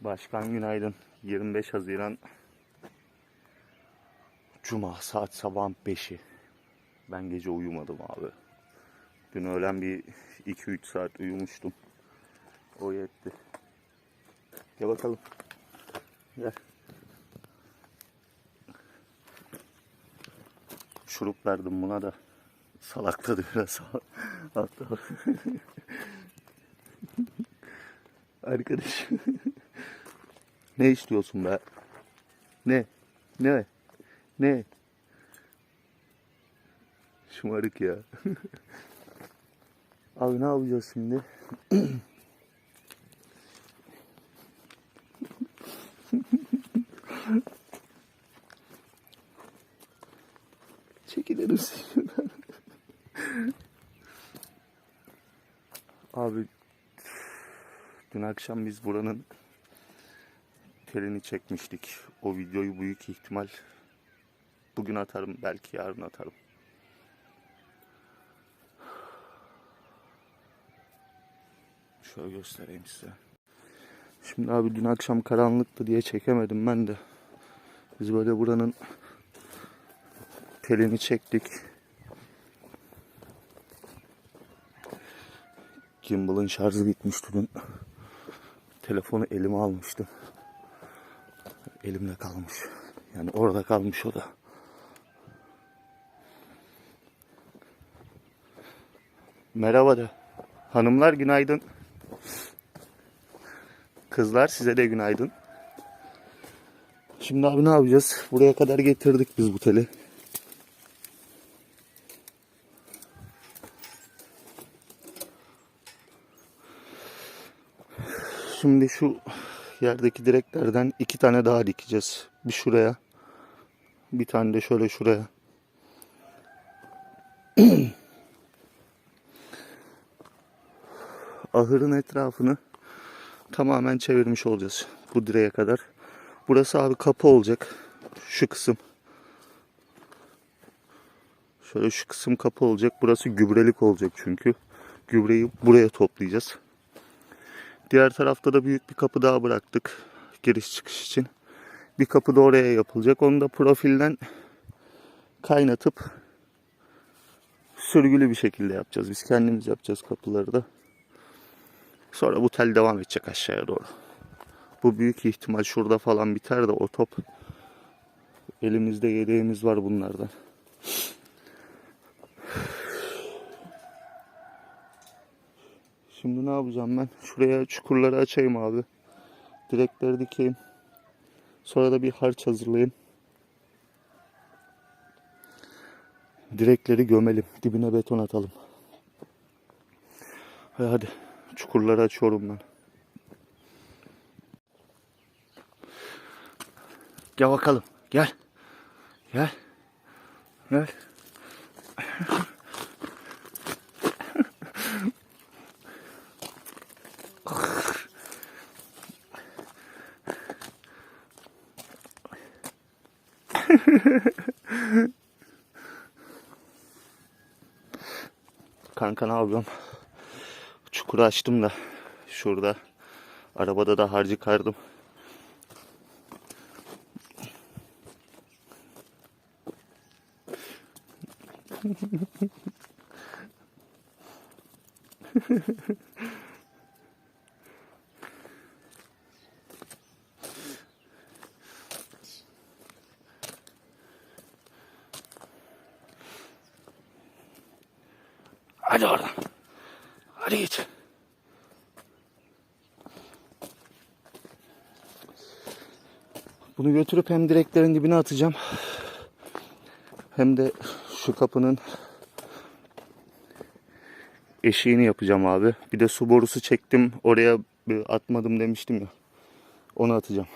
Başkan günaydın. 25 Haziran Cuma saat sabahın 5'i. Ben gece uyumadım abi. Dün öğlen bir 2-3 saat uyumuştum. O yetti. Gel bakalım. Gel. Şurup verdim buna da. Salakladı biraz. Hatta. Arkadaş. Ne istiyorsun be? Ne? Ne? Ne? Şımarık ya. Abi ne yapacağız şimdi? Çekilir misin şuradan? Abi dün akşam biz buranın telini çekmiştik. O videoyu büyük ihtimal bugün atarım belki yarın atarım. Şöyle göstereyim size. Şimdi abi dün akşam karanlıktı diye çekemedim ben de. Biz böyle buranın telini çektik. Gimbal'ın şarjı bitmişti dün. Telefonu elime almıştım. Elimde kalmış. Yani orada kalmış o da. Merhaba de. Hanımlar günaydın. Kızlar size de günaydın. Şimdi abi ne yapacağız? Buraya kadar getirdik biz bu teli. Şimdi şu yerdeki direklerden iki tane daha dikeceğiz. Bir şuraya. Bir tane de şöyle şuraya. Ahırın etrafını tamamen çevirmiş olacağız. Bu direğe kadar. Burası abi kapı olacak. Şu kısım. Şöyle şu kısım kapı olacak. Burası gübrelik olacak çünkü. Gübreyi buraya toplayacağız. Diğer tarafta da büyük bir kapı daha bıraktık. Giriş çıkış için. Bir kapı da oraya yapılacak. Onu da profilden kaynatıp sürgülü bir şekilde yapacağız. Biz kendimiz yapacağız kapıları da. Sonra bu tel devam edecek aşağıya doğru. Bu büyük ihtimal şurada falan biter de o top. Elimizde yedeğimiz var bunlardan. Şimdi ne yapacağım ben? Şuraya çukurları açayım abi. Direkleri dikeyim. Sonra da bir harç hazırlayayım. Direkleri gömelim. Dibine beton atalım. Hadi, hadi. Çukurları açıyorum ben. Gel bakalım. Gel. Gel. Gel. Ne yapıyorum? Çukuru açtım da şurada arabada da harcı kardım. Hadi oradan. Hadi git. Bunu götürüp hem direklerin dibine atacağım. Hem de şu kapının eşiğini yapacağım abi. Bir de su borusu çektim. Oraya atmadım demiştim ya. Onu atacağım.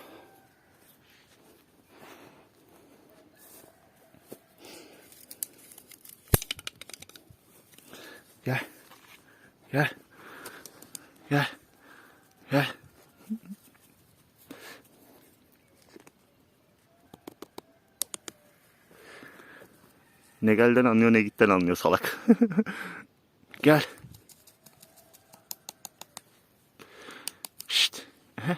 Gel. Gel. Gel. Gel. Ne gelden anlıyor ne gitten anlıyor salak. Gel. Şşt. He.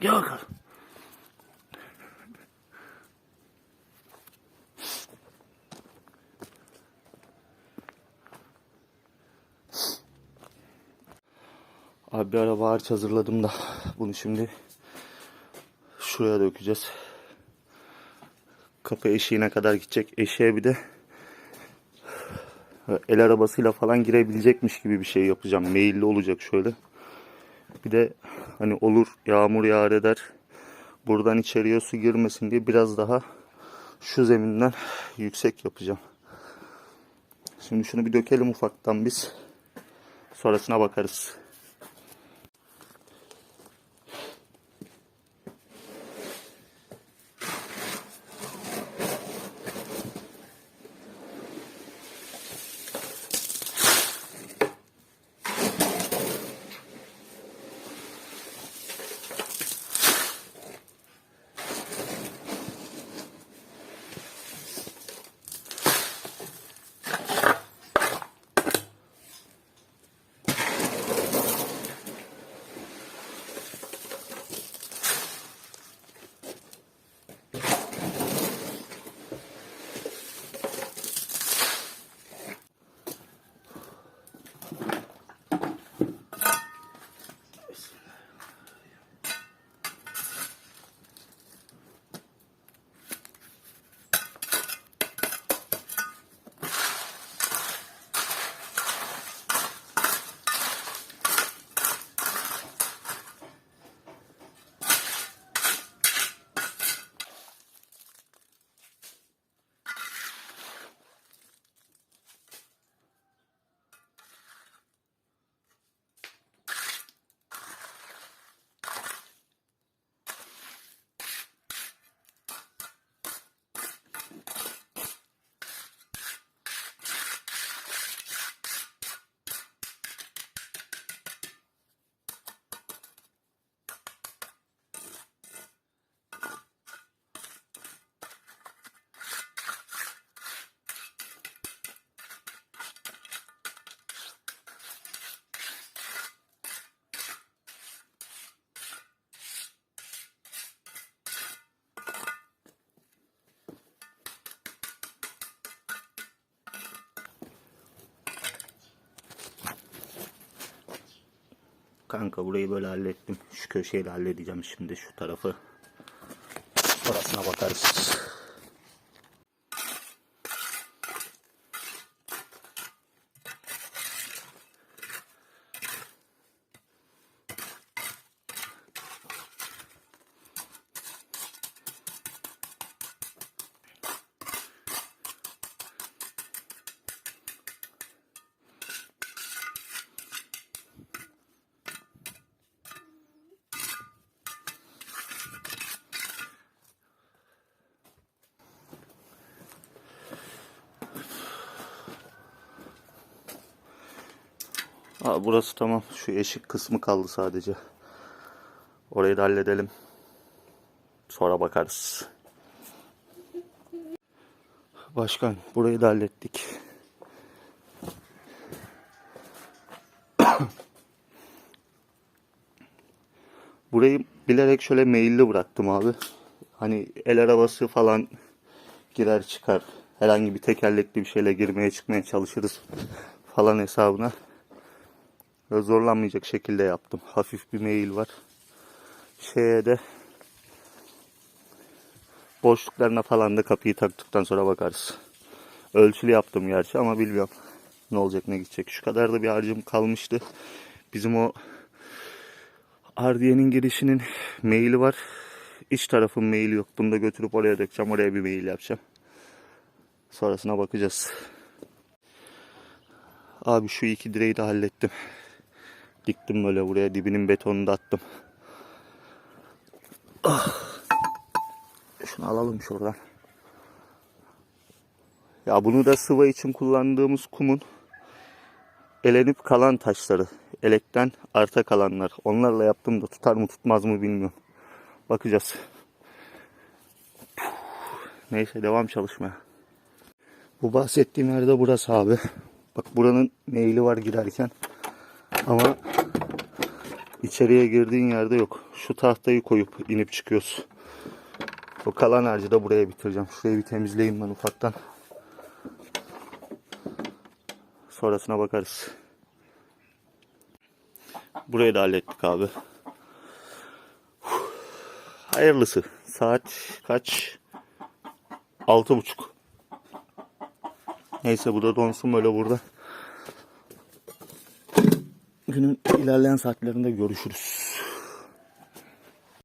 Gel bakalım. Abi bir araba harç hazırladım da bunu şimdi şuraya dökeceğiz. Kapı eşiğine kadar gidecek. Eşeğe bir de el arabasıyla falan girebilecekmiş gibi bir şey yapacağım. Meyilli olacak şöyle. Bir de hani olur yağmur yağar eder. Buradan içeriye su girmesin diye biraz daha şu zeminden yüksek yapacağım. Şimdi şunu bir dökelim ufaktan biz. Sonrasına bakarız. Kanka burayı böyle hallettim. Şu köşeyi de halledeceğim şimdi şu tarafı. Orasına bakarız. Aa, burası tamam. Şu eşik kısmı kaldı sadece. Orayı da halledelim. Sonra bakarız. Başkan burayı da hallettik. Burayı bilerek şöyle meyilli bıraktım abi. Hani el arabası falan girer çıkar. Herhangi bir tekerlekli bir şeyle girmeye çıkmaya çalışırız falan hesabına. Ve zorlanmayacak şekilde yaptım. Hafif bir meyil var. Şeye de boşluklarına falan da kapıyı taktıktan sonra bakarız. Ölçülü yaptım gerçi ama bilmiyorum ne olacak ne gidecek. Şu kadar da bir harcım kalmıştı. Bizim o Ardiye'nin girişinin maili var. İç tarafın maili yok. Bunu da götürüp oraya dökeceğim. Oraya bir mail yapacağım. Sonrasına bakacağız. Abi şu iki direği de hallettim. Diktim böyle buraya dibinin betonunu da attım. Ah. Şunu alalım şuradan. Ya bunu da sıva için kullandığımız kumun elenip kalan taşları. Elekten arta kalanlar. Onlarla yaptım da tutar mı tutmaz mı bilmiyorum. Bakacağız. Neyse devam çalışmaya. Bu bahsettiğim yerde burası abi. Bak buranın meyli var girerken. Ama İçeriye girdiğin yerde yok. Şu tahtayı koyup inip çıkıyoruz. O kalan harcı da buraya bitireceğim. Şurayı bir temizleyeyim ben ufaktan. Sonrasına bakarız. Burayı da hallettik abi. Hayırlısı. Saat kaç? Altı buçuk. Neyse bu da donsun böyle burada. Günün ilerleyen saatlerinde görüşürüz.